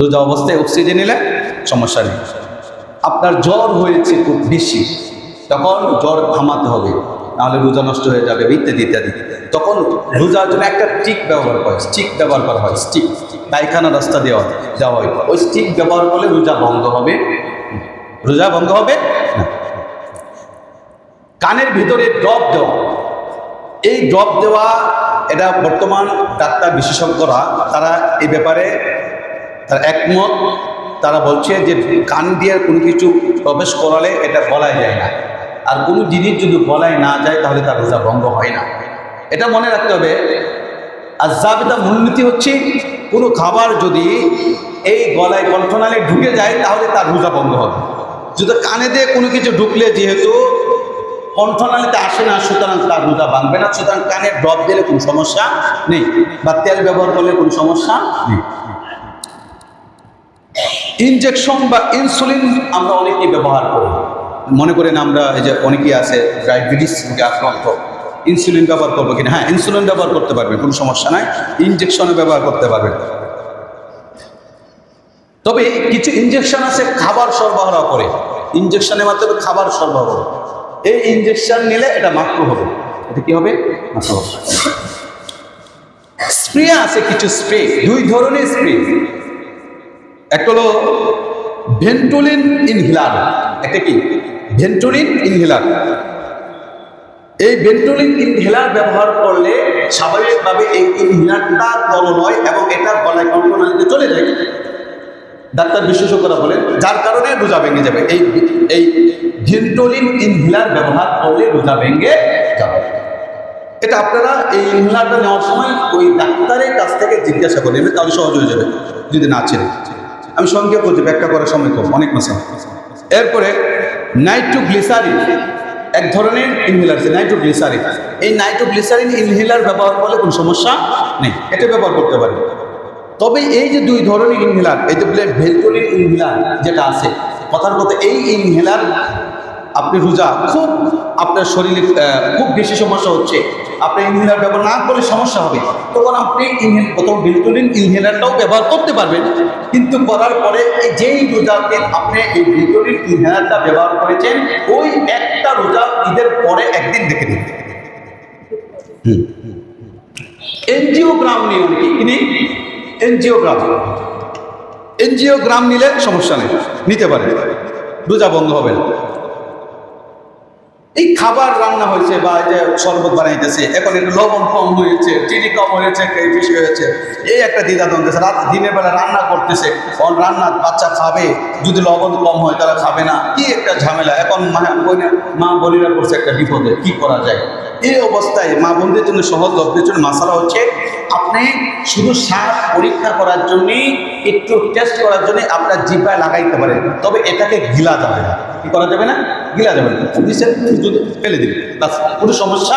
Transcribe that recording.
রোজা অবস্থায় অক্সিজেন নিলে সমস্যা নেই। আপনার জ্বর হয়েছে খুব বেশি, তখন জ্বর থামাতে হবে, নাহলে রোজা নষ্ট হয়ে যাবে, ইত্যাদি ইত্যাদি। তখন রোজার জন্য একটা স্টিক ব্যবহার করে স্টিক ব্যবহার করা হয় স্টিক পায়খানা রাস্তা দেওয়া দেওয়া হয়। ওই স্টিক ব্যবহার করলে রোজা বন্ধ হবে। রোজা বন্ধ হবে? কানের ভিতরে ড্রপ দেওয়া। এই ড্রপ দেওয়া, এটা বর্তমান ডাক্তার, বিশেষজ্ঞরা, তারা এই ব্যাপারে তারা একমত। তারা বলছে যে কান দিয়ে কোনো কিছু প্রবেশ করালে এটা বলাই যায় না। আর কোনো জিনিস যদি বলাই না যায় তাহলে তার রোজা ভঙ্গ হয় না। এটা মনে রাখতে হবে। আর জাবেদা মূলনীতি হচ্ছে, কোনো খাবার যদি এই গলায় কণ্ঠনালে ঢুকে যায় তাহলে তার রোজা ভঙ্গ হবে। যদি কানে দিয়ে কোনো কিছু ঢুকলে যেহেতু কণ্ঠনালীতে আসে না, সুতরাং তার রোজা ভাঙবে না। সুতরাং কানে ড্রপ দিলে কোনো সমস্যা নেই বা তেল ব্যবহার করলে কোনো সমস্যা নেই। ইনজেকশন বা ইনসুলিন আমরা অনেকেই ব্যবহার করি। মনে করেন আমরা এই যে অনেকেই আছে ডায়াবেটিস থেকে আক্রান্ত ইনসুলিন ব্যবহার করব কিনা? হ্যাঁ ইনসুলিন ব্যবহার করতে পারবেন, কোনো সমস্যা নাই। ইনজেকশনে ব্যবহার করতে পারবেন। তবে কিছু ইনজেকশন আছে খাবার সরবরাহ করে। ইনজেকশনের মাধ্যমে খাবার সরবরাহ এই ইনজেকশন নিলে এটা মাত্র হবে। এটা কি হবে। স্প্রে আছে কিছু স্প্রে, দুই ধরনের স্প্রে। একটা হলো ভেন্টুলিন ইনহিলার একটা কি? ভেন্টুলিন ইনহিলার এই ভেন্টুলিন ইনহেলার ব্যবহার করলে স্বাভাবিকভাবে এই ইনহেলারটা তরল হয় এবং এটা গলায় কণ্ঠনালীতে চলে যায়। ডাক্তার বিশেষজ্ঞরা বলেন, যার কারণে রোজা ভেঙে যাবে। এই এই ভেন্টুলিন ইনহেলার ব্যবহার করলে রোজা ভেঙে যাবে। এটা আপনারা এই ইনহেলারটা নেওয়ার সময় ওই ডাক্তারের কাছ থেকে জিজ্ঞাসা করে নেবেন তাহলে সহজ হয়ে যাবে, যদি না ছেড়ে আমি সংক্ষেপ করছি ব্যাখ্যা করার সময় কম, অনেক মাসা। এরপরে নাইট্রোগ্লিসারিন, এক ধরনের ইনহেলার আছে, নাইট্রোগ্লিসারিন। এই নাইট্রোগ্লিসারিন ইনহেলার ব্যবহার করলে কোনো সমস্যা নেই। এটা ব্যবহার করতে পারি তবে এই যে দুই ধরনের ইনহেলার এই যে বলে ভেলটুলিন ইনহেলার যেটা আছে, কথার কথা এই ইনহেলার আপনি রোজা খুব আপনার শরীরে খুব বেশি সমস্যা হচ্ছে। আপনি ইনহেলার ব্যবহার না করলে সমস্যা হবে। তখন আপনি ইনহেল প্রথম ভেলটুলিন ইনহেলারটাও ব্যবহার করতে পারবেন। কিন্তু করার পরে যেই রোজাতে আপনি এই ভেলটুলিন ইনহেলারটা ব্যবহার করেছেন, ওই একটা রোজা ঈদের পরে একদিন দেখে দিন এনজিওগ্রাম নিয়ে অনেকে কিনি। এনজিওগ্রাম। এনজিওগ্রাম নিলে সমস্যা নেই, নিতে পারে রোজা বন্ধ হবে না। এই খাবার রান্না হয়েছে বা এই যে শরবত বানাইতেছে, এখন একটু লবণ কম হয়েছে, চিনি কম হয়েছে এই বেশি হয়েছে, এই একটা দ্বিধা দ্বন্দ্ব, রাত দিনের বেলা রান্না করতেছে কোন রান্না বাচ্চা খাবে, যদি লবণ কম হয় তারা খাবে না, কি একটা ঝামেলা, এখন মা বোনের মা বোনেরা করছে একটা বিপদে, কি করা যায়? এই অবস্থায় মা বোনদের জন্য সহজ লব্ধের জন্য মশালা হচ্ছে আপনি শুধু শ্বাস পরীক্ষা করার জন্যে একটু টেস্ট করার জন্য আপনার জিপায় লাগাইতে পারেন। তবে এটাকে গিলা যাবে না। কি করা যাবে না? গিলা যাবে না। যদি ফেলে দিন বাস কোনো সমস্যা